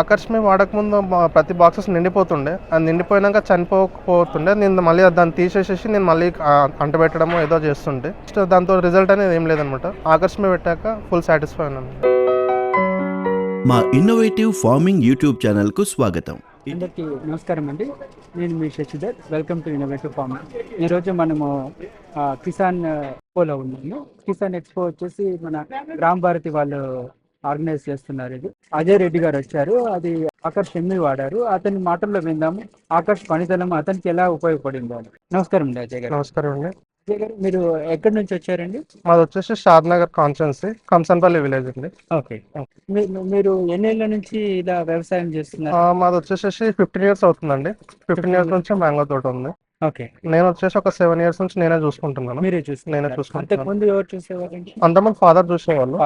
ఆకర్షణ వాడకముందు ప్రతి బాక్సెస్ నిండిపోతుండే. అది నిండిపోయినాక చనిపోకపోతుండే. నేను మళ్ళీ దాన్ని తీసేసేసి నేను మళ్ళీ అంటబెట్టడమో ఏదో చేస్తుంటే. సో దాంతో రిజల్ట్ అనేది ఏం లేదనమాట. ఆకర్షణ పెట్టాక ఫుల్ సాటిస్ఫై ఉన్నాను మా ఇన్నోవేటివ్ ఫార్మింగ్ యూట్యూబ్ ఛానల్కు స్వాగతం. అందరికీ నమస్కారం అండి. నేను మీ Shashidhar. Welcome to innovative farming ఈరోజు మనము కిసాన్ ఎక్స్పోలో ఉన్నాము. కిసాన్ ఎక్స్పో వచ్చేసి మన గ్రామ్ భారతి వాళ్ళు ఆర్గనైజ్ చేస్తున్నారు ఇది. అజయ్ రెడ్డి గారు వచ్చారు. అది ఆకర్ష్ ఎమ్మి వాడారు. అతని మాటల్లో విందాము. ఆకర్ష్ పనితనం అతనికి ఎలా ఉపయోగపడిందో. నమస్కారం అండి అజయ్ గారు. నమస్కారం అండి. అజయ్ గారు మీరు ఎక్కడి నుంచి వచ్చారండి? మాది వచ్చేసి Shadnagar constituency Kamsanpalli village అండి. ఓకే మీరు ఎన్నేళ్ళ నుంచి ఇలా వ్యవసాయం చేస్తున్నారు? మాది వచ్చేసి ఫిఫ్టీన్ ఇయర్స్ అవుతుందండి. ఫిఫ్టీన్ ఇయర్స్ నుంచి మ్యాంగో తోట ఉంది. ఓకే. నేను వచ్చేసి ఒక సెవెన్ ఇయర్స్ నుంచి నేనే చూసుకుంటున్నాను. మీరే నేనే చూస్తున్నారు చూసుకుంటున్నాను. అంతకు ముందు ఎవరు చూసేవారండి అంతమంది ఫాదర్ చూసేవాళ్ళు.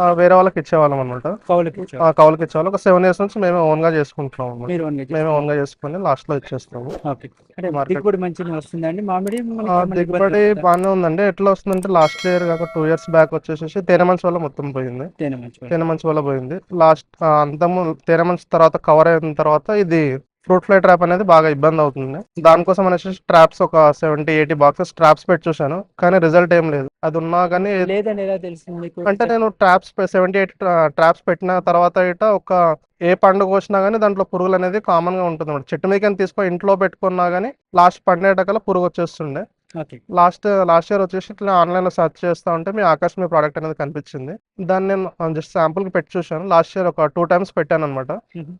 ఆ, వేరే వాళ్ళకి ఇచ్చేవాళ్ళం అనమాట కౌలుకి ఇచ్చారు కౌలుకి ఇచ్చేవాళ్ళు. ఒక సెవెన్ ఇయర్స్ నుంచి మేము ఓన్గా చేసుకుంటున్నాం అన్నమాట. మీరు ఓన్గా మేమే ఓన్గా చేసుకుని లాస్ట్లో ఇచ్చేస్తాము. ఓకే. అంటే మార్కెట్. దిగుబడి మంచిగా వస్తుందండి. మామిడి మనకి ఆ, ఏమైనా దిగుబడి ఇబ్బంది వస్తుందా? బాగానే ఉందండి. ఎట్లా వస్తుందంటే లాస్ట్ ఇయర్ కాక టూ ఇయర్స్ బ్యాక్ వచ్చేసి తేనె మంచి వల్ల మొత్తం పోయింది. తేనె మంచిగా తేనె మంచి వల్ల పోయింది. లాస్ట్ అంతము తేనె మంచి తర్వాత కవర్ అయిన తర్వాత ఇది ఫ్రూట్ ఫ్లై ట్రాప్ అనేది బాగా ఇబ్బంది అవుతుంది. దానికోసం అనేసి ట్రాప్స్ ఒక సెవెంటీ ఎయిటీ బాక్సెస్ ట్రాప్స్ పెట్టి చూశాను. కానీ రిజల్ట్ ఏం లేదు. అది ఉన్నా కానీ లేదని ఎలా తెలిసింది మీకు? అంటే నేను ట్రాప్స్ సెవెంటీ ఎయిట్ ట్రాప్స్ పెట్టిన తర్వాత ఇట ఒక ఏ పండుగ వచ్చినా కానీ దాంట్లో పురుగులు అనేది కామన్గా ఉంటుంది అన్నమాట. చెట్టు మీకని తీసుకొని ఇంట్లో పెట్టుకున్నా కానీ లాస్ట్ పండేటకల్లా పురుగు వచ్చేస్తుండే. ఓకే. లాస్ట్ లాస్ట్ ఇయర్ వచ్చేసి ఇట్లా ఆన్లైన్లో సెర్చ్ చేస్తా ఉంటే మీ ఆకాశ్ మీ ప్రోడక్ట్ అనేది కనిపించింది. దాన్ని నేను జస్ట్ శాంపుల్కి పెట్టి చూశాను. లాస్ట్ ఇయర్ ఒక టూ టైమ్స్ పెట్టాను అనమాట.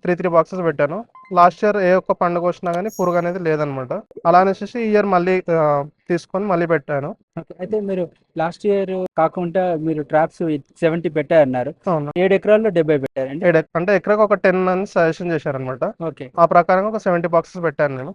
త్రీ త్రీ బాక్సెస్ పెట్టాను. లాస్ట్ ఇయర్ ఏ ఒక్క పండుగ వచ్చినా కానీ పురుగు అనేది లేదనమాట. అలా అనేసి ఈ ఇయర్ మళ్ళీ తీసుకొని మళ్ళీ పెట్టాను. అయితే మీరు లాస్ట్ ఇయర్ కాకుండా మీరు ట్రాప్స్ సెవెంటీ పెట్టారన్నారు. ఏడు ఎకరాల్లో డెబ్బై ఎక్- అంటే ఎకరకు ఒక టెన్ అని సజెషన్ చేశారనమాట. ఓకే. ఆ ప్రకారంగా ఒక సెవెంటీ బాక్సెస్ పెట్టాను నేను.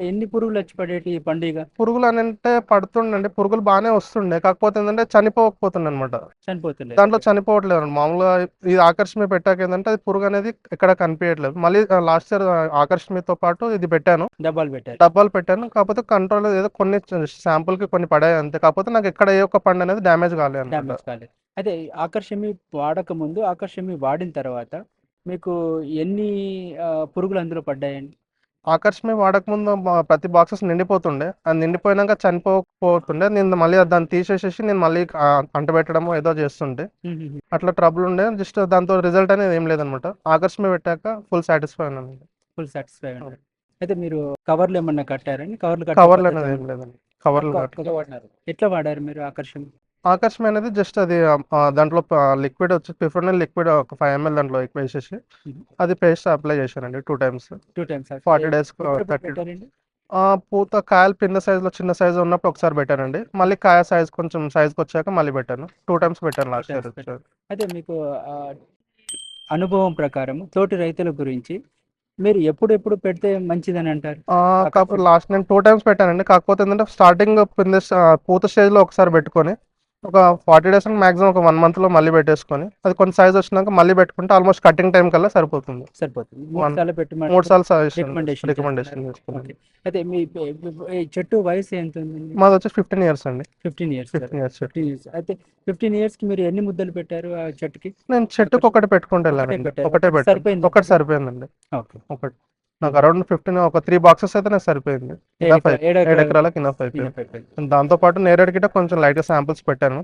ఎన్ని పురుగులు వచ్చి పడేటి ఈ పండుగ? పురుగులు అని అంటే పడుతుండే పురుగులు బాగానే వస్తుండే. కాకపోతే ఏంటంటే చనిపోకపోతుండే అనమాట చనిపోతుంది దాంట్లో చనిపోవట్లేదు. మామూలుగా ఇది ఆకర్షణ పెట్టాక ఏంటంటే అది పురుగు అనేది ఎక్కడ కనిపించట్లేదు. మళ్ళీ లాస్ట్ ఇయర్ ఆకర్షణతో పాటు ఇది పెట్టాను. డబ్బాలు పెట్టారు. డబ్బాలు పెట్టాను. కాకపోతే కంట్రోల్ ఏదో కొన్ని శాంపుల్కి కొన్ని పడాయి అంతే. కాకపోతే నాకు ఎక్కడ ఏ ఒక్క పండు అనేది డ్యామేజ్ కాలేదు అనమాట డ్యామేజ్ కాలేదు. అయితే ఆకర్షమి వాడక ముందు ఆకర్షమి వాడిన తర్వాత మీకు ఎన్ని పురుగులు అందులో పడ్డాయండి? ఆకర్షణ వాడకముందు ప్రతి బాక్సెస్ నిండిపోతుండే. అది నిండిపోయినాక చనిపోకపోతుండే నేను మళ్ళీ దాన్ని తీసేసేసి నేను మళ్ళీ అంటబెట్టడమో ఏదో చేస్తుంటే అట్లా ట్రబుల్ ఉండే. జస్ట్ దాంతో రిజల్ట్ అనేది ఏం లేదనమాట ఆకర్షణ పెట్టాక ఫుల్ సాటిస్ఫై ఉన్నాను ఫుల్ సాటిస్ఫై అయితే మీరు కవర్లు ఏమన్నా కట్టారండి కవర్లు కవర్లు అనేది ఏం లేదండి. కవర్లు ఏమన్నా- ఎట్లా వాడారు మీరు ఆకర్షణ? ఆకర్షణ అనేది జస్ట్ అది దాంట్లో లిక్విడ్ వచ్చి ప్రిఫర్ లిక్విడ్ ఒక ఫైవ్ ఎంఎల్ దాంట్లో ఎక్కువ వేసేసి. అది పేస్ట్ అప్లై చేశానండి two times. Two times forty days thirty పూత కాయలు పింద సైజులో చిన్న సైజు ఉన్నప్పుడు ఒకసారి పెట్టానండి. మళ్ళీ కాయ సైజ్ కొంచెం సైజ్కి వచ్చాక మళ్ళీ పెట్టాను. టూ టైమ్స్ పెట్టాను లాస్ట్ ఇయర్. అయితే మీకు అనుభవం ప్రకారం తోటి రైతుల గురించి మీరు ఎప్పుడెప్పుడు పెడితే మంచిదని అంటారు? కాకపోతే లాస్ట్ నేను టూ టైమ్స్ పెట్టానండి. కాకపోతే ఏంటంటే స్టార్టింగ్ పూత స్టేజ్లో ఒకసారి పెట్టుకొని ఒక ఫార్టీ డేస్ మాక్సిమం ఒక వన్ మంత్లో మళ్ళీ పెట్టేసుకొని అది కొంచెం సైజ్ వచ్చినాక మళ్ళీ పెట్టుకుంటే ఆల్మోస్ట్ కటింగ్ టైం కల్లా సరిపోతుంది. సరిపోతుంది. మూడు సార్లు రికమెండేషన్ ఓకే అయితే మీ చెట్టు వయసు ఎంత మాది వచ్చి ఫిఫ్టీన్ ఇయర్స్ అండి. Fifteen years fifteen years fifteen years అయితే ఫిఫ్టీన్ ఇయర్స్కి మీరు ఎన్ని ముద్దలు పెట్టారు ఆ చెట్టుకి? నేను చెట్టుకు ఒకటి పెట్టుకుంటే. ఒకటే పెట్టాను? ఒకటి సరిపోయిందండి. ఓకే. ఒకటి. నాకు అరౌండ్ ఫిఫ్టీన్ ఒక త్రీ బాక్సెస్ అయితే నాకు సరిపోయింది. ఏడు ఎకరాలకు ఇనఫ్ అయిపోయింది. దాంతో పాటు నేరేడు గిట్ట కొంచెం లైట్గా శాంపిల్స్ పెట్టాను.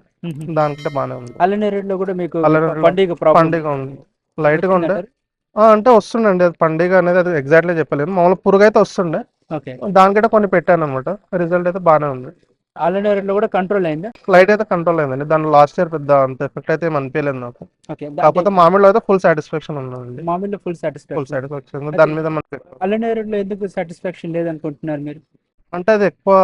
దానికంటే బాగానే ఉంది. అల్లనేరేడులో కూడా మీకు పండుగ పండుగ ఉంది. లైట్గా ఉండే. అంటే వస్తుండండి. అది పండుగ అనేది అది ఎగ్జాక్ట్లీ చెప్పలేను మామూలు పురుగు అయితే వస్తుండే దానికంటే కొన్ని పెట్టాను అనమాట రిజల్ట్ అయితే బాగానే ఉంది. అల్లనేరేడులో కూడా కంట్రోల్ అయిందా? లైట్ అయితే కంట్రోల్ అయిందండి. దాని లాస్ట్ ఇయర్ పెద్ద అంత ఎఫెక్ట్ అయితే అనిపించలేదు నాకు. ఓకే కాకపోతే మామిడిలో అయితే ఫుల్ సాటిస్ఫాక్షన్ ఉందండి. మామూలు ఫుల్ ఫుల్ సాటిస్ఫాక్షన్ సాటిస్ఫాక్షన్ దాని మీద మనకి అల్లనేరేడులో ఎందుకు సాటిస్ఫాక్షన్ లేదనుకుంటున్నారు మీరు? అంటే అది ఎక్కువ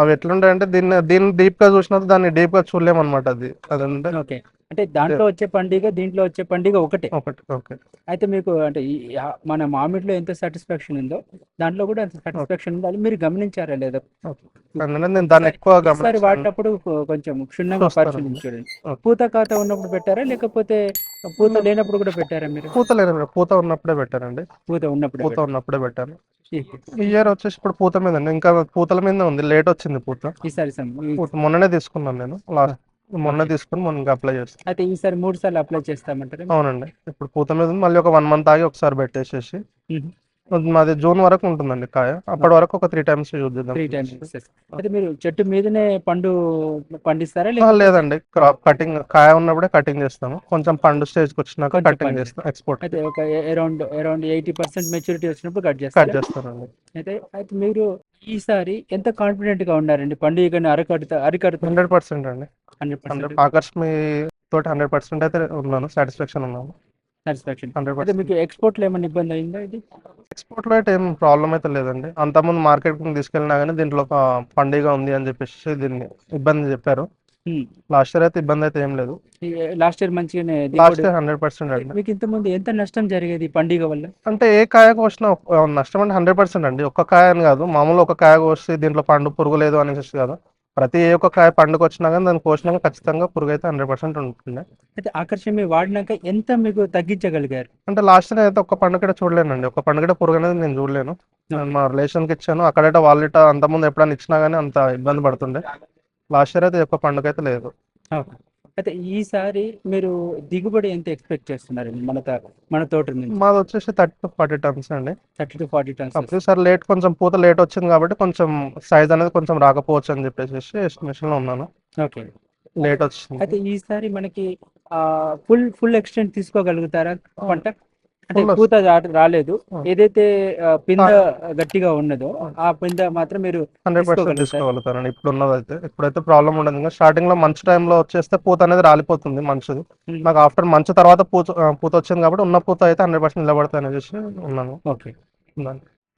అవి ఎట్లుంటాయి అంటే దీన్ని దీన్ని డీప్గా చూసినప్పుడు దాన్ని డీప్గా చూడలేము అనమాట అది. అదంటే ఓకే. అంటే దాంట్లో వచ్చే పండుగ దీంట్లో వచ్చే పండుగ ఒకటే. ఒకటి ఓకే. అయితే మీకు అంటే ఈ మన మామిడిలో ఎంత సాటిస్ఫాక్షన్ ఉందో దాంట్లో కూడా అంత సాటిస్ఫాక్షన్ ఉందో అది మీరు గమనించారా లేదా? నేను దాన్ని ఎక్కువ వాడినప్పుడు కొంచెం క్షుణ్ణంగా చూస్తాను. పరిశీలించి చూడండి. ఓకే. పూత ఖాతా ఉన్నప్పుడు పెట్టారా? లేకపోతే పూత లేనప్పుడు కూడా పెట్టారా మీరు? పూత లేదు పూత ఉన్నప్పుడే పెట్టానండి. పూత ఉన్నప్పుడు పూత ఉన్నప్పుడే పెట్టాను. ఈ ఇయర్ వచ్చేసి ఇప్పుడు పూత మీద. ఇంకా పూతల మీద ఉంది. లేట్ వచ్చింది పూత. ఈసారి ఈ- పూత మొన్ననే తీసుకున్నాను నేను. లాస్ట్ మొన్న తీసుకుని మొన్న అప్లై చేస్తాం అయితే ఈసారి మూడు సార్లు అప్లై చేస్తామంటారా? అవునండి. ఇప్పుడు పూత మీద ఉంది. మళ్ళీ ఒక వన్ మంత్ ఆగి ఒకసారి పెట్టేసేసి. మాది జూన్ వరకు ఉంటుందండి కాయ. అప్పటి వరకు ఒక త్రీ టైమ్స్ యూజ్ చేద్దాం. త్రీ టైమ్స్ అయితే మీరు చెట్టు మీదనే పండు పండిస్తారా ఆ, లేకపోతే లేదండి. క్రాప్ కటింగ్ కాయ ఉన్నప్పుడే కటింగ్ చేస్తాము. కొంచెం పండు స్టేజ్కి వచ్చినాక కొంచెం కటింగ్ పండు. చేస్తాం ఎక్స్పోర్ట్. అయితే ఒక around around eighty percent maturity వచ్చినప్పుడు కట్ కట్ చేస్తారు చేస్తారండి అయితే అయితే మీరు ఈసారి ఎంత కాన్ఫిడెంట్గా ఉన్నారండి పండుగను అరకడుతా అరికడుతా. హండ్రెడ్ పర్సెంట్ అండి. హండ్రెడ్ హండ్రెడ్ పర్సెంట్ ఆకర్ష్ మీ తోటి హండ్రెడ్ పర్సెంట్ అయితే ఉన్నాను సాటిస్ఫాక్షన్ ఉన్నాను. సాటిస్ఫాక్షన్ అయితే మీకు ఎక్స్పోర్ట్లో ఏమైనా ఇబ్బంది అయిందా ఇది? ఎక్స్పోర్ట్లో అయితే ఏం ప్రాబ్లం అయితే లేదండి. అంతకుముందు మార్కెట్ తీసుకెళ్ళినా కానీ దీంట్లో ఒక పండుగ ఉంది అని చెప్పేసి దీన్ని ఇబ్బంది చెప్పారు. లాస్ట్ ఇయర్ అయితే ఇబ్బంది అయితే ఏం లేదు. లాస్ట్ ఇయర్ మంచిగానే లాస్ట్ ఇయర్ హండ్రెడ్ పర్సెంట్ అండి. మీకు ఇంత ముందు ఎంత నష్టం జరిగేది ఈ పండుగ వల్ల? అంటే ఏ కాయ కోసినా నష్టం అంటే హండ్రెడ్ పర్సెంట్ అండి. ఒక్క కాయ అని కాదు. మామూలు ఒక కాయ కోసి దీంట్లో పండు పురుగు లేదు అనేసి కాదు. ప్రతి ఏ ఒక్క కాయ పండుగ వచ్చినా కానీ దాన్ని కోసినాక ఖచ్చితంగా పురుగు అయితే హండ్రెడ్ పర్సెంట్ ఉంటుంది అయితే ఆకర్షణ మీరు వాడినాక ఎంత మీకు తగ్గించగలిగారు? అంటే లాస్ట్ ఇయర్ అయితే ఒక్క పండుగ చూడలేనండి. ఒక్క పండుగ పురుగు అనేది నేను చూడలేను. మా రిలేషన్కి ఇచ్చాను. అక్కడైతే వాళ్ళిట అంతకుముందు ఎప్పుడైనా ఇచ్చినా కానీ అంత ఇబ్బంది పడుతుండే. లాస్ట్ ఇయర్ అయితే ఒక్క పండుగ అయితే లేదు. అయితే ఈసారి మీరు దిగుబడి ఎంత ఎక్స్పెక్ట్ చేస్తున్నారండి మన మన తోట నుంచి? మాది వచ్చేసి థర్టీ టు ఫార్టీ టన్స్ అండి. Thirty to forty tons. Sir late కొంచెం పూత లేట్ వచ్చింది కాబట్టి కొంచెం సైజ్ అనేది కొంచెం రాకపోవచ్చు అని చెప్పేసి ఎస్టిమేషన్లో ఉన్నాను. ఓకే. లేట్ వచ్చింది. అయితే ఈసారి మనకి ఫుల్ ఫుల్ ఎక్స్టెంట్ తీసుకోగలుగుతారా పంట? అంటే పూత రాలేదు. ఏదైతే పింద గట్టిగా ఉన్నదో ఆ. పింద మాత్రం మీరు హండ్రెడ్ పర్సెంట్ తీసుకోగలుగుతారు. తీసుకోగలుగుతానండి ఇప్పుడు ఉన్నది అయితే ఇప్పుడైతే ప్రాబ్లం ఉండదు. ఇంకా స్టార్టింగ్లో మంచి టైంలో వచ్చేస్తే పూత అనేది రాలిపోతుంది మంచిది. నాకు ఆఫ్టర్ మంచి తర్వాత పూత పూత వచ్చింది కాబట్టి ఉన్న పూత అయితే హండ్రెడ్ పర్సెంట్ నిలబడతాయి అనేసి ఉన్నాను. Okay.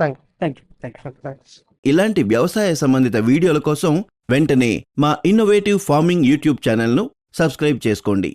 Thank you. Thank you. Thanks ఇలాంటి వ్యవసాయ సంబంధిత వీడియోల కోసం వెంటనే మా ఇన్నోవేటివ్ ఫార్మింగ్ యూట్యూబ్ ఛానల్ను సబ్స్క్రైబ్ చేసుకోండి.